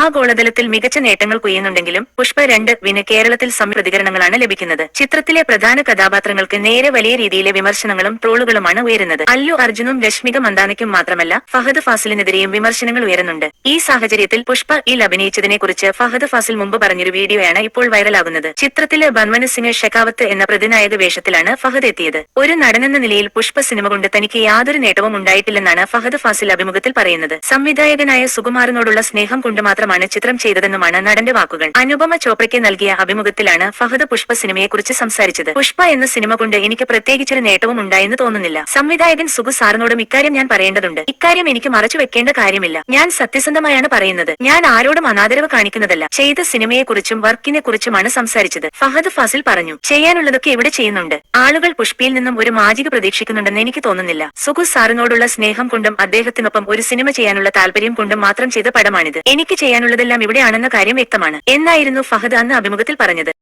ആഗോളതലത്തിൽ മികച്ച നേട്ടങ്ങൾ കൊയ്യുന്നുണ്ടെങ്കിലും പുഷ്പ രണ്ട് വിന് കേരളത്തിൽ സംപ്രതികരണങ്ങളാണ് ലഭിക്കുന്നത്. ചിത്രത്തിലെ പ്രധാന കഥാപാത്രങ്ങൾക്ക് നേരെ വലിയ രീതിയിലെ വിമർശനങ്ങളും ട്രോളുകളുമാണ് ഉയരുന്നത്. അല്ലു അർജുനും രശ്മിക മന്ദാനയ്ക്കും മാത്രമല്ല ഫഹദ് ഫാസിലിനെതിരെയും വിമർശനങ്ങൾ ഉയരുന്നുണ്ട്. ഈ സാഹചര്യത്തിൽ പുഷ്പ ഇൽ അഭിനയിച്ചതിനെ കുറിച്ച് ഫഹദ് ഫാസിൽ മുമ്പ് പറഞ്ഞൊരു വീഡിയോയാണ് ഇപ്പോൾ വൈറലാകുന്നത് ചിത്രത്തിലെ ബൻവന് സിംഗ് ഷെഖാവത്ത് എന്ന പ്രതിനായക വേഷത്തിലാണ് ഫഹദ് എത്തിയത്. ഒരു നടനെന്ന നിലയിൽ പുഷ്പ സിനിമ കൊണ്ട് തനിക്ക് യാതൊരു നേട്ടവും ഉണ്ടായിട്ടില്ലെന്നാണ് ഫഹദ് ഫാസിൽ അഭിമുഖത്തിൽ പറയുന്നത്. സംവിധായകനായ സുകുമാറിനോടുള്ള സ്നേഹം കൊണ്ട് മാത്രമാണ് ചിത്രം ചെയ്തതെന്നുമാണ് നടന്റെ വാക്കുകൾ. അനുപമ ചോപ്രയ്ക്ക് നൽകിയ അഭിമുഖത്തിലാണ് ഫഹദ് പുഷ്പ സിനിമയെക്കുറിച്ച് സംസാരിച്ചത്. പുഷ്പ എന്ന സിനിമ കൊണ്ട് എനിക്ക് പ്രത്യേകിച്ചൊരു നേട്ടവും ഉണ്ടായെന്ന് തോന്നുന്നില്ല. സംവിധായകൻ സുഗു സാറിനോടും ഇക്കാര്യം ഞാൻ പറയേണ്ടതുണ്ട്. ഇക്കാര്യം എനിക്ക് മറച്ചു വെക്കേണ്ട കാര്യമില്ല. ഞാൻ സത്യസന്ധമായാണ് പറയുന്നത്. ഞാൻ ആരോടും അനാദരവ് കാണിക്കുന്നതല്ല. ചെയ്ത സിനിമയെക്കുറിച്ചും വർക്കിനെ കുറിച്ചുമാണ് സംസാരിച്ചത്. ഫഹദ് ഫാസിൽ പറഞ്ഞു ചെയ്യാനുള്ളതൊക്കെ ഇവിടെ ചെയ്യുന്നുണ്ട്. ആളുകൾ പുഷ്പയിൽ നിന്നും ഒരു മാജിക പ്രതീക്ഷിക്കുന്നുണ്ടെന്ന് എനിക്ക് തോന്നുന്നില്ല. സുഗു സാറിനോടുള്ള സ്നേഹം കൊണ്ടും അദ്ദേഹത്തിനൊപ്പം ഒരു സിനിമ ചെയ്യാനുള്ള താല്പര്യം കൊണ്ടും മാത്രം ചെയ്ത പടമാണിത്. എനിക്ക് ചെയ്യാനുള്ളതെല്ലാം ഇവിടെയാണെന്ന കാര്യം വ്യക്തമാണ്. എന്നായിരുന്നു ഫഹദ് അന്ന് അഭിമുഖത്തിൽ പറഞ്ഞത്.